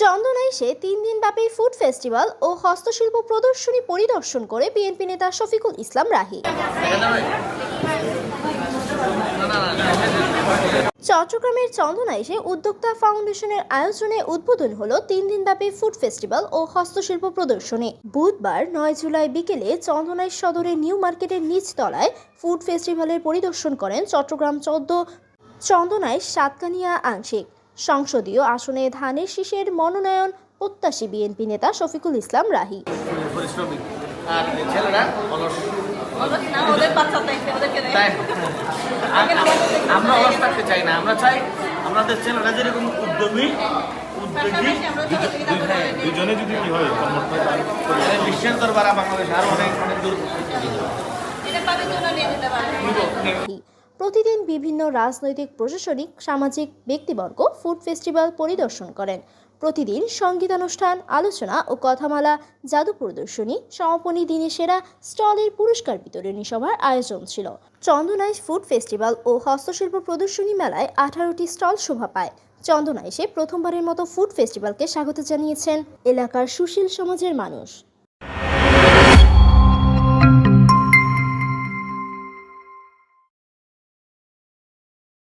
চন্দনাইশে তিন দিনব্যাপী food festival ও হস্তশিল্প প্রদর্শনী পরিদর্শন করে বিএনপি নেতা শফিকুল ইসলাম রাহি। চট্টগ্রামের চন্দনাইশে উদ্যোক্তা ফাউন্ডেশনের আয়োজনে উদ্বোধন হলো তিন দিনব্যাপী ফুড ফেস্টিভ্যাল ও হস্তশিল্প প্রদর্শনী। বুধবার নয় জুলাই বিকেলে চন্দনাইশ সদরের নিউ মার্কেটের নিচ তলায় ফুড ফেস্টিভ্যালের পরিদর্শন করেন চট্টগ্রাম চৌদ্দ চন্দনাইশ সাতকানিয়া আংশিক। সংসদীয় আসনে ধানের শীষের মনোনয়ন প্রত্যাশী বিএনপি নেতা শফিকুল ইসলাম রাহি। ছেলেরা অলস। না ওদের বাচ্চা দেখে ওদেরকে দেখে। তাই? আর আমরা অলস থাকতে চাই না আমরা চাই আমাদের ছেলেরা যেরকম উদ্যোগী উদ্যোগী পাশাপাশি আমরা সহযোগিতা করতে পারি। দুজনে যদি কি হয় বিশ্বের দরবার বাংলাদেশ আরও অনেক অনেক দূর প্রতিদিন বিভিন্ন রাজনৈতিক, প্রশাসনিক, সামাজিক ব্যক্তিবর্গ ফুড ফেস্টিভ্যাল পরিদর্শন করেন। প্রতিদিন সঙ্গীতানুষ্ঠান, আলোচনা ও কথামালা, জাদু প্রদর্শনী, সমাপনী দিনে সেরা স্টলের পুরস্কার বিতরণী সভার আয়োজন ছিল। চন্দনাইশ ফুড ফেস্টিভ্যাল ও হস্তশিল্প প্রদর্শনী মেলায় আঠারোটি স্টল শোভা পায়। চন্দনাইশে প্রথমবারের মতো ফুড ফেস্টিভ্যালকে স্বাগত জানিয়েছেন এলাকার সুশীল সমাজের মানুষ।